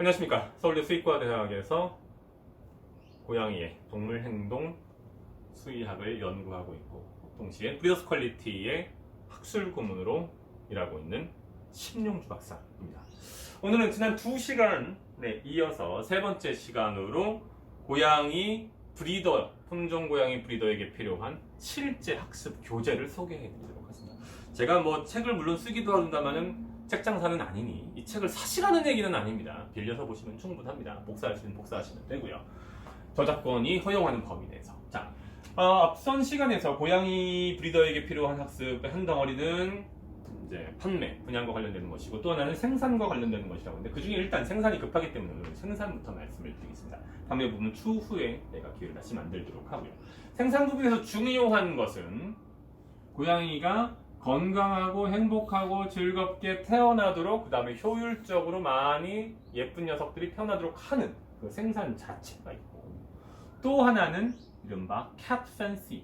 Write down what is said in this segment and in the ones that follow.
안녕하십니까. 서울대 수의과대학에서 고양이의 동물 행동 수의학을 연구하고 있고 동시에 브리더스 퀄리티의 학술 고문으로 일하고 있는 신용주 박사입니다. 오늘은 지난 두 시간에 이어서 세 번째 시간으로 고양이 브리더, 품종 고양이 브리더에게 필요한 실제 학습 교재를 소개해 드리도록 하겠습니다. 제가 뭐 책을 물론 쓰기도 한다마는 책 장사는 아니니 이 책을 사시라는 얘기는 아닙니다. 빌려서 보시면 충분합니다. 복사하시면 복사하시면 되고요. 저작권이 허용하는 범위 내에서. 자, 어, 앞선 시간에서 고양이 브리더에게 필요한 학습의 한 덩어리는 이제 판매, 분양과 관련되는 것이고 또 하나는 생산과 관련되는 것이라고 하는데 그 중에 일단 생산이 급하기 때문에 오늘 생산부터 말씀을 드리겠습니다. 판매 부분은 추후에 내가 기회를 다시 만들도록 하고요. 생산 부분에서 중요한 것은 고양이가 건강하고 행복하고 즐겁게 태어나도록 그 다음에 효율적으로 많이 예쁜 녀석들이 태어나도록 하는 그 생산 자체가 있고 또 하나는 이른바 fancy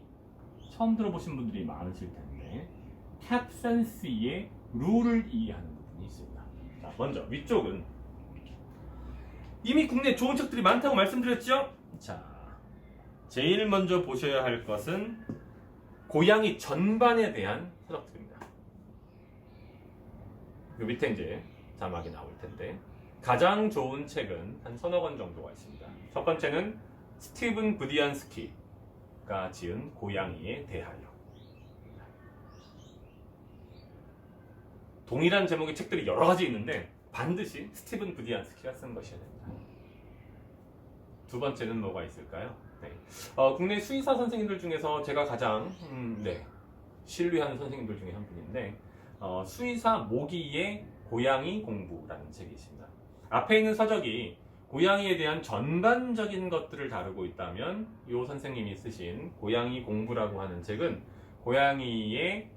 처음 들어보신 분들이 많으실 텐데 fancy의 룰을 이해하는 부분이 있습니다. 자, 먼저 위쪽은 이미 국내 좋은 책들이 많다고 말씀드렸죠? 자, 제일 먼저 보셔야 할 것은 고양이 전반에 대한 서적들입니다. 요 밑에 이제 자막이 나올 텐데 가장 좋은 책은 한 서너 권 정도가 있습니다. 첫 번째는 스티븐 부디안스키가 지은 고양이에 대하여. 동일한 제목의 책들이 여러 가지 있는데 반드시 스티븐 부디안스키가 쓴 것이어야 됩니다. 두 번째는 뭐가 있을까요? 네. 어, 국내 수의사 선생님들 중에서 제가 가장 음, 네, 신뢰하는 선생님들 중에 한 분인데 어, 수의사 모기의 고양이 공부라는 책이 있습니다. 앞에 있는 서적이 고양이에 대한 전반적인 것들을 다루고 있다면 이 선생님이 쓰신 고양이 공부라고 하는 책은 고양이의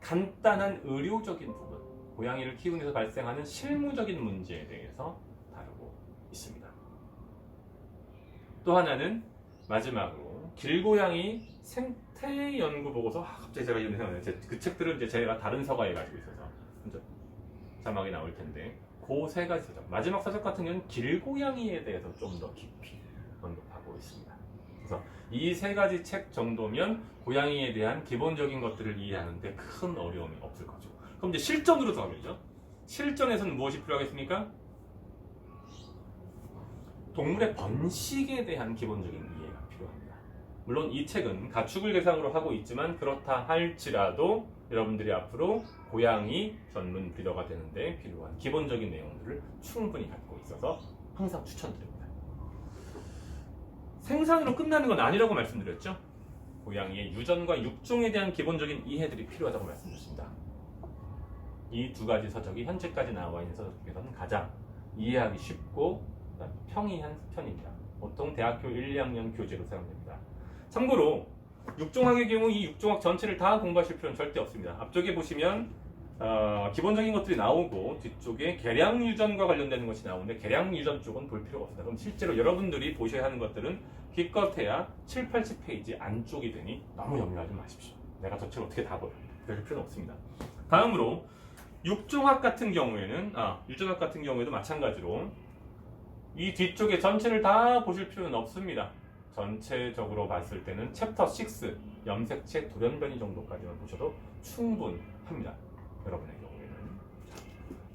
간단한 의료적인 부분, 고양이를 키우는 데서 발생하는 실무적인 문제에 대해서 다루고 있습니다. 또 하나는 마지막으로 길고양이 생 태 연구 보고서 아, 갑자기 제가 이런 생각나요. 제- 그 책들은 이제 제가 다른 서가에 가지고 있어서 먼저 자막이 나올 텐데 그 세 가지 서적 마지막 서적 같은 경우는 길고양이에 대해서 좀 더 깊이 언급하고 있습니다. 그래서 이 세 가지 책 정도면 고양이에 대한 기본적인 것들을 이해하는데 큰 어려움이 없을 거죠. 그럼 이제 실전으로 들어가죠. 실전에서는 무엇이 필요하겠습니까? 동물의 번식에 대한 기본적인. 물론 이 책은 가축을 대상으로 하고 있지만 그렇다 할지라도 여러분들이 앞으로 고양이 전문 브리더가 되는데 필요한 기본적인 내용들을 충분히 갖고 있어서 항상 추천드립니다. 생산으로 끝나는 건 아니라고 말씀드렸죠. 고양이의 유전과 육종에 대한 기본적인 이해들이 필요하다고 말씀드렸습니다. 이 두 가지 서적이 현재까지 나와 있는 서적 중에서는 가장 이해하기 쉽고 평이한 편입니다. 보통 대학교 1, 2학년 교재로 사용됩니다. 참고로 육종학의 경우 이 육종학 전체를 다 공부하실 필요는 절대 없습니다. 앞쪽에 보시면 어, 기본적인 것들이 나오고 뒤쪽에 계량 유전과 관련되는 것이 나오는데 계량 유전 쪽은 볼 필요가 없습니다. 그럼 실제로 여러분들이 보셔야 하는 것들은 기껏해야 7, 80페이지 안쪽이 되니 너무 염려하지 마십시오. 내가 저 책을 어떻게 다 보여? 그럴 필요는 없습니다. 다음으로 육종학 같은 경우에는 아 유전학 같은 경우에도 마찬가지로 이 뒤쪽에 전체를 다 보실 필요는 없습니다. 전체적으로 봤을 때는 챕터 6 염색체 돌연변이 정도까지만 보셔도 충분합니다. 여러분의 경우에는. 자,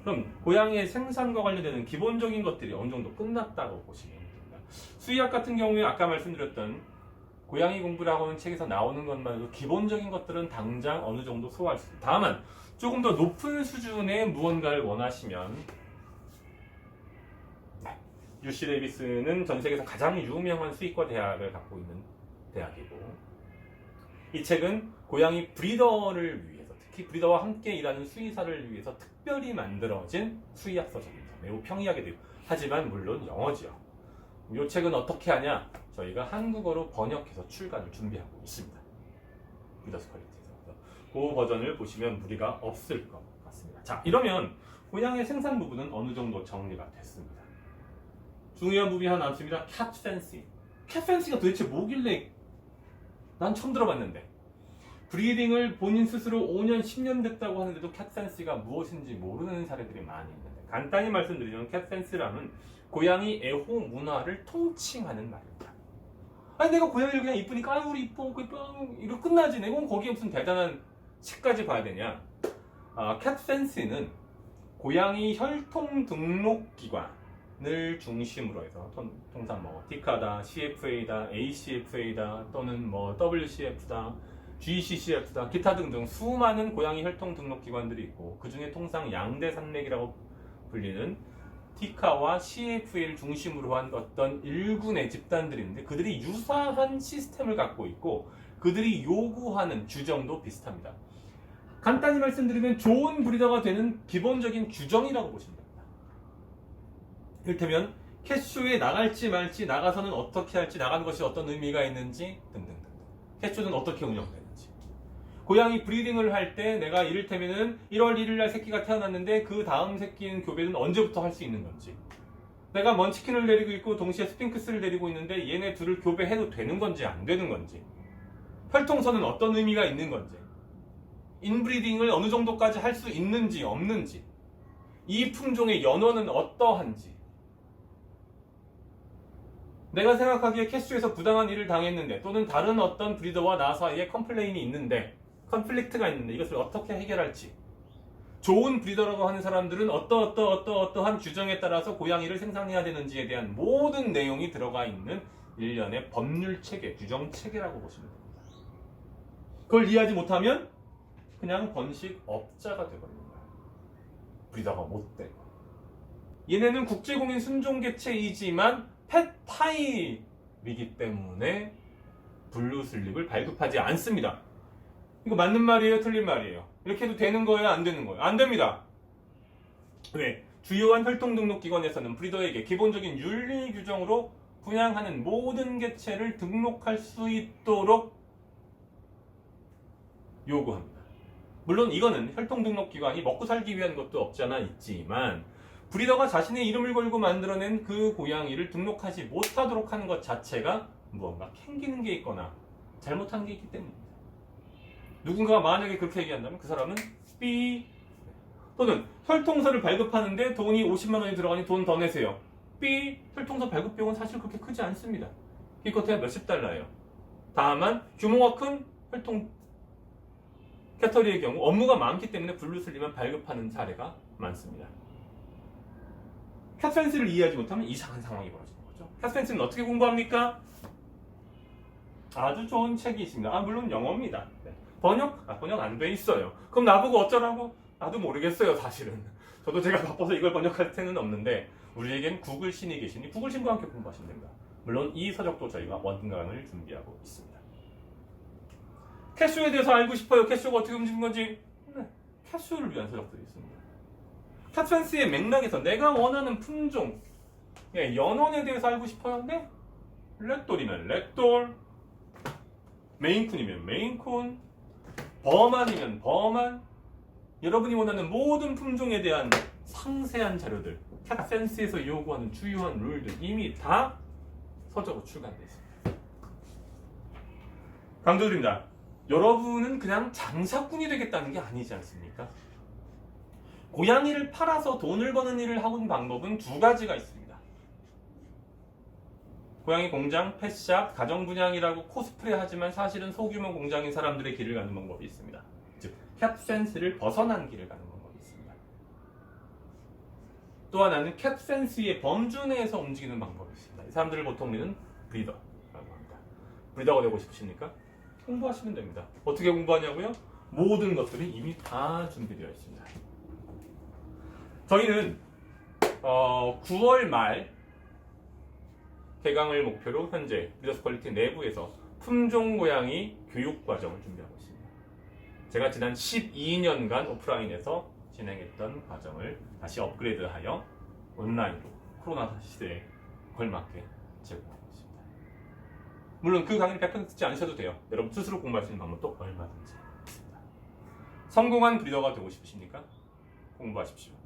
그럼 고양이의 생산과 관련되는 기본적인 것들이 어느 정도 끝났다고 보시면 됩니다. 수의학 같은 경우에 아까 말씀드렸던 고양이 공부라고 하는 책에서 나오는 것만으로 기본적인 것들은 당장 어느 정도 소화할 수 있습니다. 다만 조금 더 높은 수준의 무언가를 원하시면 UC 데이비스는 전 세계에서 가장 유명한 수의과 대학을 갖고 있는 대학이고 이 책은 고양이 브리더를 위해서 특히 브리더와 함께 일하는 수의사를 위해서 특별히 만들어진 수의학 서적입니다. 매우 평이하게 되고 하지만 물론 영어지요. 이 책은 어떻게 하냐? 저희가 한국어로 번역해서 출간을 준비하고 있습니다. 브리더스 퀄리티에서 그 버전을 보시면 무리가 없을 것 같습니다. 자 이러면 고양이 생산 부분은 어느 정도 정리가 됐습니다. 중요한 부분이 하나 남습니다. cat fancy. cat fancy가 도대체 뭐길래 난 처음 들어봤는데 브리딩을 본인 스스로 5년, 10년 됐다고 하는데도 캣센스가 무엇인지 모르는 사례들이 많이 있는데 간단히 말씀드리면 캣센스라는 고양이 애호 문화를 통칭하는 말입니다. 아니 내가 고양이를 그냥 이쁘니까 아유 우리 이뻐 이뻐 이러고 끝나지 내가 거기에 무슨 대단한 식까지 봐야 되냐 아, 캣센스는 고양이 혈통 등록 기관 을 중심으로 해서 통- 통상 뭐 디카다, CFA다, ACFA다 또는 뭐 WCF다, GCCF다 기타 등등 수많은 고양이 혈통 등록 기관들이 있고 그 중에 통상 양대 산맥이라고 불리는 티카와 CFA를 중심으로 한 어떤 일군의 집단들인데 그들이 유사한 시스템을 갖고 있고 그들이 요구하는 규정도 비슷합니다. 간단히 말씀드리면 좋은 브리더가 되는 기본적인 규정이라고 보시면 됩니다. 이를테면 캐슈에 나갈지 말지 나가서는 어떻게 할지 나가는 것이 어떤 의미가 있는지 등등등. 캐슈는 어떻게 운영되는지. 고양이 브리딩을 할 때 내가 이를테면은 1월 1일 날 새끼가 태어났는데 그 다음 새끼는 교배는 언제부터 할 수 있는 건지. 내가 먼치킨을 데리고 있고 동시에 스핑크스를 데리고 있는데 얘네 둘을 교배해도 되는 건지 안 되는 건지. 혈통선은 어떤 의미가 있는 건지. 인브리딩을 어느 정도까지 할 수 있는지 없는지. 이 품종의 연원은 어떠한지 내가 생각하기에 캐슈에서 부당한 일을 당했는데 또는 다른 어떤 브리더와 나 사이에 컴플레인이 있는데 컨플릭트가 있는데 이것을 어떻게 해결할지 좋은 브리더라고 하는 사람들은 어떠 어떠 어떠 어떠한 규정에 따라서 고양이를 생산해야 되는지에 대한 모든 내용이 들어가 있는 일련의 법률 체계, 규정 체계라고 보시면 됩니다. 그걸 이해하지 못하면 그냥 번식 업자가 되버리는 거야. 브리더가 못 되고. 얘네는 국제공인 순종 개체이지만 펫 타입이기 때문에 블루 슬립을 발급하지 않습니다. 이거 맞는 말이에요, 틀린 말이에요? 이렇게 해도 되는 거예요, 안 되는 거예요? 안 됩니다. 왜? 주요한 활동 등록 기관에서는 브리더에게 기본적인 윤리 규정으로 분양하는 모든 개체를 등록할 수 있도록 요구합니다. 물론 이거는 혈통 등록 기관이 먹고 살기 위한 것도 없지 않아 있지만 브리더가 자신의 이름을 걸고 만들어낸 그 고양이를 등록하지 못하도록 하는 것 자체가 무언가 캥기는 게 있거나 잘못한 게 있기 때문입니다. 누군가가 만약에 그렇게 얘기한다면 그 사람은 삐 또는 혈통서를 발급하는데 돈이 50만 원이 들어가니 돈 더 내세요. 삐 혈통서 발급 비용은 사실 그렇게 크지 않습니다. 기껏해야 몇십 달러예요. 다만 규모가 큰 혈통 캐터리의 경우 업무가 많기 때문에 블루슬리만 발급하는 사례가 많습니다. 캡센스를 이해하지 못하면 이상한 상황이 벌어지는 거죠. 캡센스는 어떻게 공부합니까? 아주 좋은 책이 있습니다. 아, 물론 영어입니다. 네. 번역? 아, 번역 안 돼 있어요. 그럼 나보고 어쩌라고? 나도 모르겠어요, 사실은. 저도 제가 바빠서 이걸 번역할 때는 없는데, 우리에겐 구글 신이 계시니 구글 신과 함께 공부하시면 됩니다. 물론 이 서적도 저희가 원강을 준비하고 있습니다. 캐슈에 대해서 알고 싶어요. 캐슈가 어떻게 움직이는 건지. 네, 캐슈를 위한 서적들이 있습니다. 캡센스의 맥락에서 내가 원하는 품종, 예, 연원에 대해서 알고. 네? 렉돌이면 렉돌, 메인쿤이면 메인쿤, 버만이면 버만. 여러분이 원하는 모든 품종에 대한 상세한 자료들, 캡센스에서 요구하는 주요한 룰들 이미 다 서적으로 출간되어 있습니다. 강조드립니다. 여러분은 그냥 장사꾼이 되겠다는 게 아니지 않습니까? 고양이를 팔아서 돈을 버는 일을 하는 방법은 두 가지가 있습니다. 고양이 공장, 펫샵, 가정 분양이라고 코스프레 하지만 사실은 소규모 공장인 사람들의 길을 가는 방법이 있습니다. 즉, 캡센스를 벗어난 길을 가는 방법이 있습니다. 또 하나는 캡센스의 범주 내에서 움직이는 방법이 있습니다. 이 사람들을 보통 우리는 브리더라고 합니다. 브리더가 되고 싶으십니까? 공부하시면 됩니다. 어떻게 공부하냐고요? 모든 것들이 이미 다 준비되어 있습니다. 저희는 어, 9월 말 개강을 목표로 현재 리더스 퀄리티 내부에서 품종 고양이 교육 과정을 준비하고 있습니다. 제가 지난 12년간 오프라인에서 진행했던 과정을 다시 업그레이드하여 온라인으로 코로나 시대에 걸맞게 제공하고 있습니다. 물론 그 강의를 100% 듣지 않으셔도 돼요. 여러분 스스로 공부할 수 있는 방법도 얼마든지 있습니다. 성공한 브리더가 되고 싶으십니까? 공부하십시오.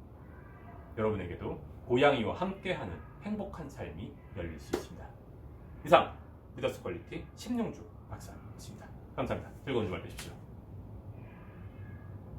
여러분에게도 고양이와 함께하는 행복한 삶이 열릴 수 있습니다. 이상 리더스 퀄리티 심영주 박사였습니다. 감사합니다. 즐거운 주말 되십시오.